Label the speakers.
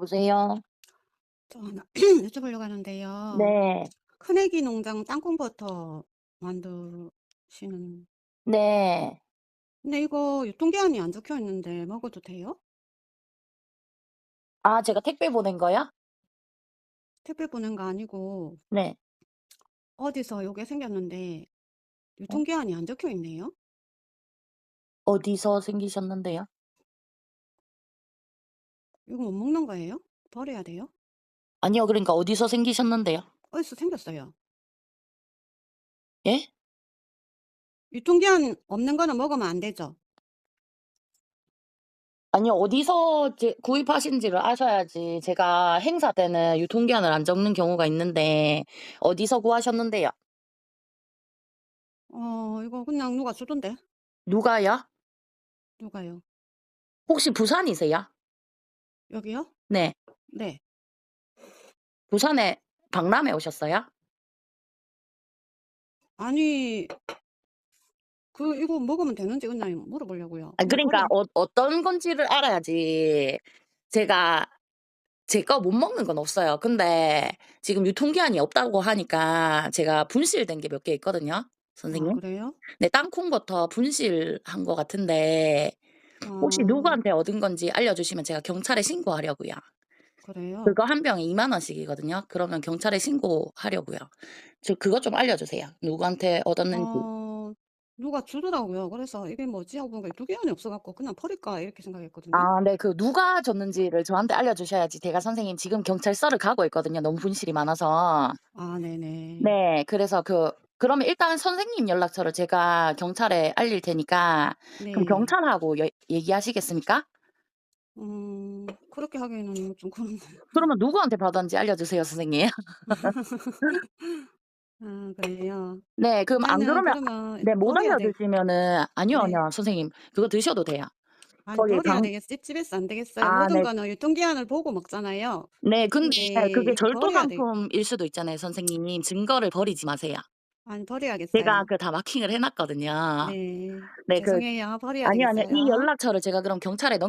Speaker 1: 여보세요?
Speaker 2: 저 하나 여쭤보려고 하는데요.
Speaker 1: 네.
Speaker 2: 큰애기 농장 땅콩버터 만드시는
Speaker 1: 네.
Speaker 2: 근데 이거 유통기한이 안 적혀 있는데 먹어도 돼요?
Speaker 1: 아 제가 택배 보낸 거요?
Speaker 2: 택배 보낸 거 아니고
Speaker 1: 네.
Speaker 2: 어디서 요게 생겼는데
Speaker 1: 어?
Speaker 2: 유통기한이 안 적혀 있네요.
Speaker 1: 어디서 생기셨는데요?
Speaker 2: 이거 못 먹는 거예요? 버려야 돼요?
Speaker 1: 아니요. 그러니까 어디서 생기셨는데요?
Speaker 2: 어디서 생겼어요?
Speaker 1: 예?
Speaker 2: 유통기한 없는 거는 먹으면 안 되죠?
Speaker 1: 아니요. 어디서 제 구입하신지를 아셔야지 제가 행사 때는 유통기한을 안 적는 경우가 있는데 어디서 구하셨는데요?
Speaker 2: 어 이거 그냥 누가 주던데.
Speaker 1: 누가요?
Speaker 2: 누가요?
Speaker 1: 혹시 부산이세요?
Speaker 2: 여기요?
Speaker 1: 네.
Speaker 2: 네.
Speaker 1: 부산에 박람회 오셨어요?
Speaker 2: 아니 그 이거 먹으면 되는지 그냥 물어보려고요.
Speaker 1: 아 그러니까 어 어떤 건지를 알아야지 제가 제 거 못 먹는 건 없어요. 근데 지금 유통기한이 없다고 하니까 제가 분실된 게 몇 개 있거든요,
Speaker 2: 아
Speaker 1: 선생님.
Speaker 2: 그래요?
Speaker 1: 네 땅콩버터 분실한 것 같은데 혹시
Speaker 2: 어.
Speaker 1: 누구한테 얻은 건지 알려주시면 제가 경찰에 신고하려고요.
Speaker 2: 그래요?
Speaker 1: 그거 1 병에 20,000 원씩이거든요. 그러면 경찰에 신고하려고요. 저 그것 좀 알려주세요. 누구한테 얻었는지.
Speaker 2: 어 누가 주더라고요. 그래서 '이게 뭐지?' 하고 보니까 유통기한이 없어 갖고 '그냥 버릴까?' 이렇게 생각했거든요.
Speaker 1: 아 네. 그 누가 줬는지를 저한테 알려주셔야지 제가 선생님 지금 경찰서를 가고 있거든요, 너무 분실이 많아서.
Speaker 2: 아 네네.
Speaker 1: 네. 그래서 그 그러면 일단 선생님 연락처를 제가 경찰에 알릴 테니까 그럼
Speaker 2: 네.
Speaker 1: 경찰하고 여 얘기하시겠습니까?
Speaker 2: 음 그렇게 하기에는 좀 그런데.
Speaker 1: 그러면 누구한테 받았는지 알려주세요, 선생님.
Speaker 2: 아 그래요?
Speaker 1: 네. 그럼 안
Speaker 2: 일단은
Speaker 1: 그러면
Speaker 2: 그러면
Speaker 1: 네 못
Speaker 2: 버려야 돼
Speaker 1: 알려주시면은 아니요,
Speaker 2: 네.
Speaker 1: 아니요. 선생님 그거 드셔도 돼요.
Speaker 2: 아니
Speaker 1: 거기
Speaker 2: 버려야
Speaker 1: 방
Speaker 2: 되겠 찝찝해서 안 되겠어요.
Speaker 1: 아
Speaker 2: 모든
Speaker 1: 네.
Speaker 2: 거는 유통기한을 보고 먹잖아요.
Speaker 1: 네. 근데
Speaker 2: 근데
Speaker 1: 그게
Speaker 2: 이거 버려야 돼.
Speaker 1: 절도상품일 수도 있잖아요, 선생님. 증거를 버리지 마세요.
Speaker 2: 아니
Speaker 1: 제가
Speaker 2: 버려야겠어요.
Speaker 1: 그다 마킹을 해 놨거든요.
Speaker 2: 네.
Speaker 1: 네. 그
Speaker 2: 죄송해요. 버려야
Speaker 1: 아니요, 아니요. 이
Speaker 2: 되겠어요.
Speaker 1: 연락처를 제가 그럼 경찰에 넘